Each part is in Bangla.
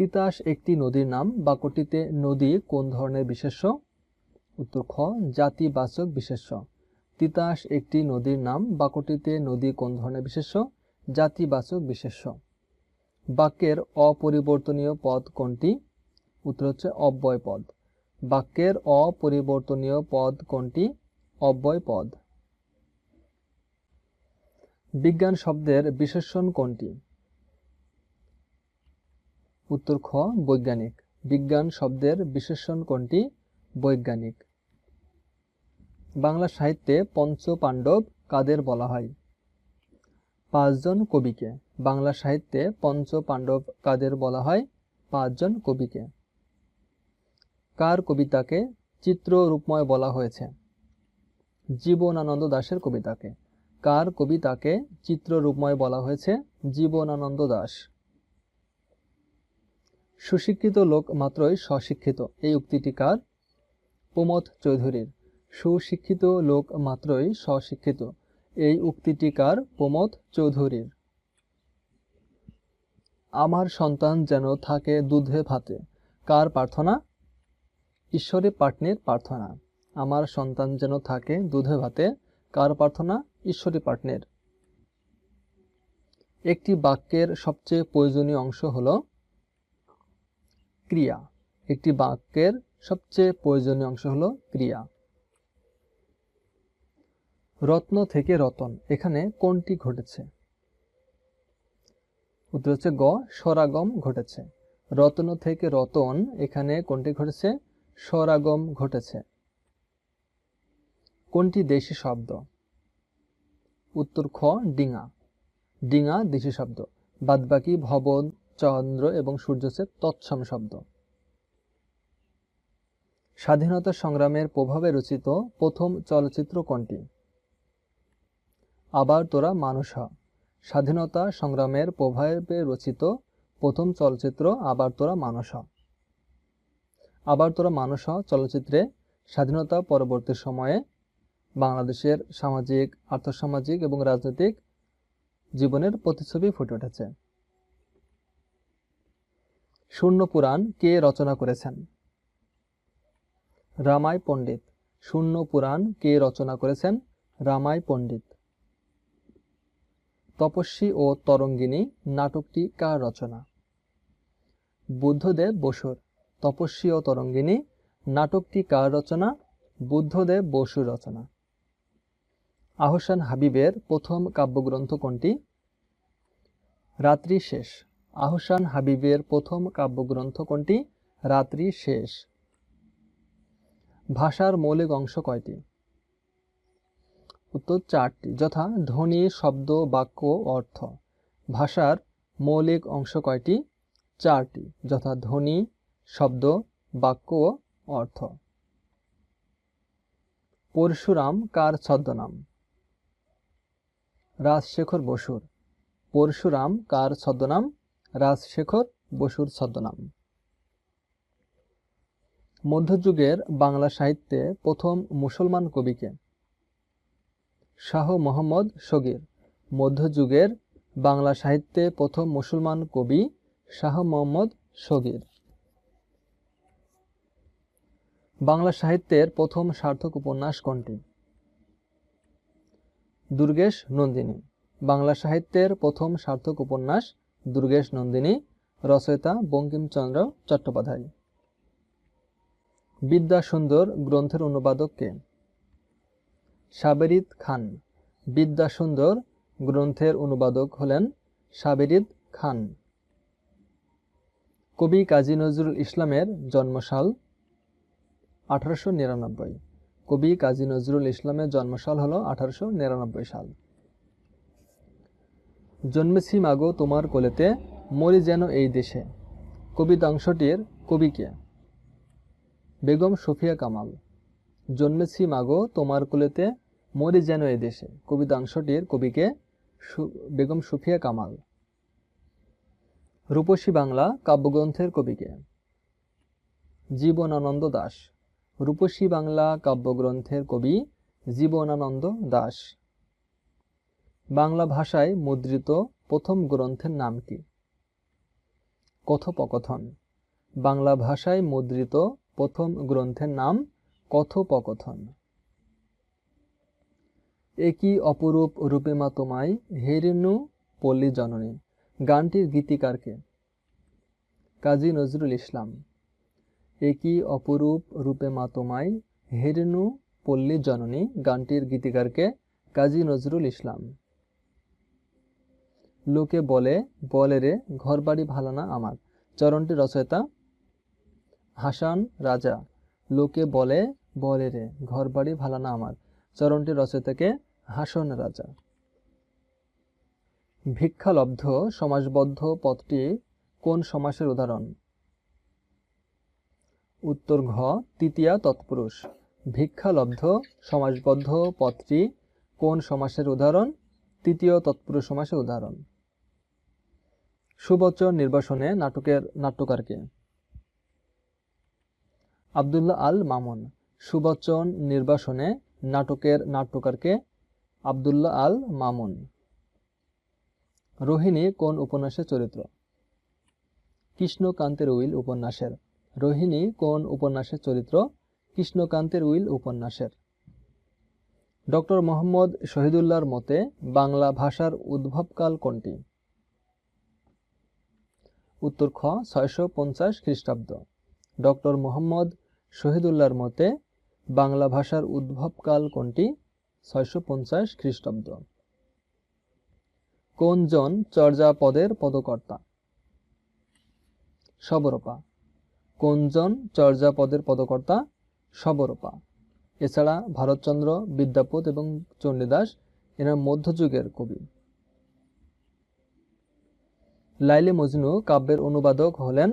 তিতাস একটি নদীর নাম। বাক্যটিতে নদী কোন ধরনের বিশেষ্য? উত্তর খ, জাতিবাচক বিশেষ্য। তিতাস একটি নদীর নাম। বাক্যটিতে নদী কোন ধরনের বিশেষ্য? জাতিবাচক বিশেষ্য। বাক্যের অপরিবর্তনীয় পদ কোনটি? উত্তর হচ্ছে অব্যয় পদ। বাক্যের অপরিবর্তনীয় পদ কোনটি? অব্যয় পদ। বিজ্ঞান শব্দের বিশেষণ কোনটি? উত্তর খ, বৈজ্ঞানিক। বিজ্ঞান শব্দের বিশেষণ কোনটি? বৈজ্ঞানিক। বাংলা সাহিত্যে পঞ্চ পাণ্ডব কাদের বলা হয়? পাঁচজন কবিকে। বাংলা সাহিত্যে পঞ্চ পাণ্ডব কাদের বলা হয়? পাঁচজন কবিকে। কার কবিতাকে চিত্র রূপময় বলা হয়েছে? জীবনানন্দ দাশের কবিতাকে। কার কবিতাকে চিত্র রূপময় বলা হয়েছে? জীবনানন্দ দাস সুশিক্ষিত লোক মাত্রই স্বশিক্ষিত। এই উক্তিটি কার? প্রমোদ চৌধুরীর। সুশিক্ষিত লোক মাত্রই স্বশিক্ষিত। এই উক্তিটি কার? প্রমোদ চৌধুরীর। আমার সন্তান যেন থাকে দুধে ভাতে। কার প্রার্থনা? ঈশ্বরী পাটনির প্রার্থনা। আমার সন্তান যেন থাকে দুধে ভাতে। কার প্রার্থনা? ঈশ্বরী পাটনের। একটি বাক্যের সবচেয়ে প্রয়োজনীয় অংশ হল ক্রিয়া। একটি বাক্যের সবচেয়ে প্রয়োজনীয় অংশ হলো ক্রিয়া। রত্ন থেকে রতন, এখানে কোনটি ঘটেছে? উত্তর হচ্ছে গ, স্বরাগম ঘটেছে। রত্ন থেকে রতন, এখানে কোনটি ঘটেছে? স্বরাগম ঘটেছে। কোনটি দেশি শব্দ? উত্তর খ, ডিঙা। ডিঙা দেশি শব্দ। বাদবাকি ভবন চন্দ্র এবং সূর্য হচ্ছে তৎসম শব্দ। স্বাধীনতা সংগ্রামের প্রভাবে রচিত প্রথম চলচ্চিত্র কোনটি? আবার তোরা মানুষ। স্বাধীনতা সংগ্রামের প্রভাবে রচিত প্রথম চলচ্চিত্র আবার তোরা মানুষ। আবার তোরা মানুষ চলচ্চিত্রে স্বাধীনতা পরবর্তী সময়ে বাংলাদেশের সামাজিক, আর্থসামাজিক এবং রাজনৈতিক জীবনের প্রতিচ্ছবি ফুটে উঠেছে। শূন্য পুরাণ কে রচনা করেছেন? রামাই পণ্ডিত। শূন্য পুরাণ কে রচনা করেছেন? রামাই পণ্ডিত। তপস্বী ও তরঙ্গিনী, নাটকটি কার রচনা? বুদ্ধদেব বসুর। তপস্বী ও তরঙ্গিনী, নাটকটি কার রচনা? বুদ্ধদেব বসুর রচনা। আহসান হাবিবের প্রথম কাব্যগ্রন্থ কোনটি? রাত্রি শেষ। আহসান হাবিবের প্রথম কাব্যগ্রন্থ কোনটি? রাত্রি শেষ। ভাষার মৌলিক অংশ কয়টি? উত্তর চারটি। যথা ধ্বনি, শব্দ, বাক্য, অর্থ। ভাষার মৌলিক অংশ কয়টি? চারটি। যথা ধ্বনি, শব্দ, বাক্য, অর্থ। পরশুরাম কার ছদ্মনাম? রাজশেখর বসুর। পরশুরাম কার ছদ্মনাম? রাজশেখর বসুর ছদ্মনাম। মধ্যযুগের বাংলা সাহিত্যে প্রথম মুসলমান কবিকে শাহ মোহাম্মদ সগির মধ্যযুগের বাংলা সাহিত্যে প্রথম মুসলমান কবি শাহ মোহাম্মদ সগির বাংলা সাহিত্যের প্রথম সার্থক উপন্যাস কোনটি? দুর্গেশ নন্দিনী। বাংলা সাহিত্যের প্রথম সার্থক উপন্যাস দুর্গেশ নন্দিনী, রচয়িতা বঙ্কিমচন্দ্র চট্টোপাধ্যায়। বিদ্যা সুন্দর গ্রন্থের অনুবাদক কে? সাবেরিদ খান। বিদ্যা সুন্দর গ্রন্থের অনুবাদক হলেন সাবেরিদ খান। কবি কাজী নজরুল ইসলামের জন্মসাল, আঠারোশো নিরানব্বই। কবি কাজী নজরুল ইসলামের জন্মসাল হল আঠারোশো নিরানব্বই সাল। জন্মেছি মাগো তোমার কোলেতে, মরি যেন এই দেশে। কবিতাংশটির কবিকে বেগম সফিয়া কামাল। জন্মেছি মাগো তোমার কোলেতে, মরি যেন এই দেশে। কবিতাংশটির কবিকে বেগম সুফিয়া কামাল। রূপসী বাংলা কাব্যগ্রন্থের কবিকে জীবনানন্দ দাস। রূপসী বাংলা কাব্যগ্রন্থের কবি জীবনানন্দ দাস। বাংলা ভাষায় মুদ্রিত প্রথম গ্রন্থের নাম কি? কথোপকথন। বাংলা ভাষায় মুদ্রিত প্রথম গ্রন্থের নাম কথোপকথন। একই অপরূপ রূপেমা তোমায় হেরেনু পল্লী জননী, গানটির গীতিকারকে কাজী নজরুল ইসলাম। একই অপরূপ রূপে তোমায় হেরেনু পল্লী জননী, গানটির গীতিকারকে কাজী নজরুল ইসলাম। লোকে বলে বলে রে, ঘরবাড়ি ভালো না আমার। চরণটি রচয়িতা হাসান রাজা। লোকে বলে বলে রে, ঘরবাড়ি ভালো না আমার। চরণটি রচয়িতাকে হাসন রাজা। ভিক্ষালব্ধ সমাসবদ্ধ পদটি কোন সমাসের উদাহরণ? উত্তর ঘ, তৃতীয়া তৎপুরুষ। ভিক্ষালব্ধ সমাসবদ্ধ পদটি কোন সমাসের উদাহরণ? তৃতীয় তৎপুরুষ সমাসের উদাহরণ। সুবচন নির্বাসনে নাটকের নাট্যকারকে। আবদুল্লাহ আল মামুন সুবচন নির্বাসনে নাটকের নাট্যকারকে আবদুল্লাহ আল মামুন। রোহিণী কোন উপন্যাসের চরিত্র? কৃষ্ণকান্তের উইল উপন্যাসের। রোহিণী কোন উপন্যাসের চরিত্র? কৃষ্ণকান্তের উইল উপন্যাসের। ডক্টর মোহাম্মদ শহীদুল্লাহর মতে, বাংলা ভাষার উদ্ভবকাল কোনটি? উত্তর খ, ছয়শো পঞ্চাশ খ্রিস্টাব্দ। ডক্টর মোহাম্মদ শহীদুল্লাহর মতে, বাংলা ভাষার উদ্ভবকাল কোনটি? ছয়শো পঞ্চাশ খ্রিস্টাব্দ। কোনজন চর্যাপদের পদকর্তা? সবরপা। কোনজন চর্যাপদের পদকর্তা? সবরপা। এছাড়া ভারতচন্দ্র, বিদ্যাপত এবং চণ্ডীদাস এনার মধ্যযুগের কবি। লাইলে মজনু কাব্যের অনুবাদক হলেন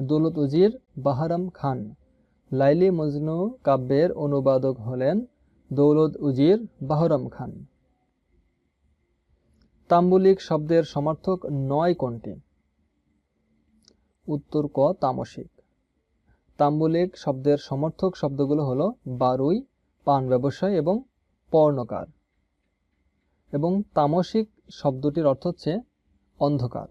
দৌলত উজির বাহারাম খান। লাইলি মজনু কাব্যের অনুবাদক হলেন দৌলত উজির বাহরাম খান। তাম্বুলিক শব্দের সমার্থক নয় কোনটি? উত্তর ক, তামসিক। তাম্বুলিক শব্দের সমর্থক শব্দগুলো হলো বারুই, পান ব্যবসায় এবং পর্ণকার। এবং তামসিক শব্দটির অর্থ হচ্ছে অন্ধকার।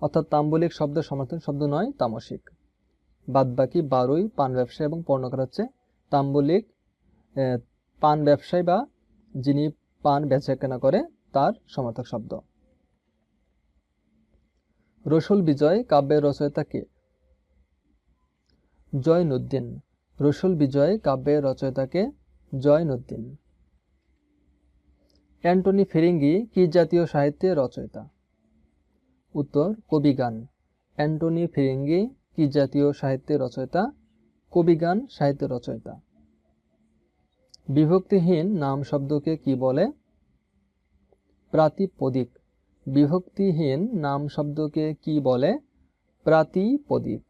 অর্থাৎ তাম্বলিক শব্দের সমর্থন শব্দ নয়, তামসিক। বাদবাকি বারুই, পান ব্যবসায় এবং পর্ণকার হচ্ছে তাম্বলিক পান ব্যবসায়ী বা যিনি পান বেচা কেনা করে তার সমর্থক শব্দ। রসুল বিজয় কাব্যের রচয়িতা কে? জয়নুদ্দিন। রসুল বিজয় কাব্যের রচয়িতাকে জয়নুদ্দিন। অ্যান্টনি ফিরিঙ্গি কি জাতীয় সাহিত্যের রচয়িতা? উত্তর কবিগান অ্যান্টনি ফিরিঙ্গি কি জাতীয় সাহিত্যের রচয়িতা? কবিগান সাহিত্যের রচয়িতা। বিভক্তিহীন নাম শব্দকে কি বলে? প্রাতিপদিক। বিভক্তিহীন নাম শব্দকে কি বলে? প্রাতিপদিক।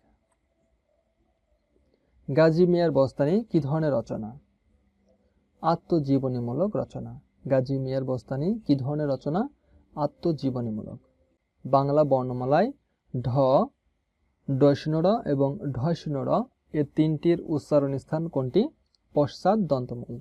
গাজী মিয়ার বস্তানি কি ধরনের রচনা? আত্মজীবনীমূলক রচনা। গাজী মিয়ার বস্তানি কি ধরনের রচনা? আত্মজীবনীমূলক। বাংলা বর্ণমালায় ঢ ডর এবং ঢ এ তিনটির উচ্চারণ স্থান কোনটি? পশ্চাৎ দন্তমূল।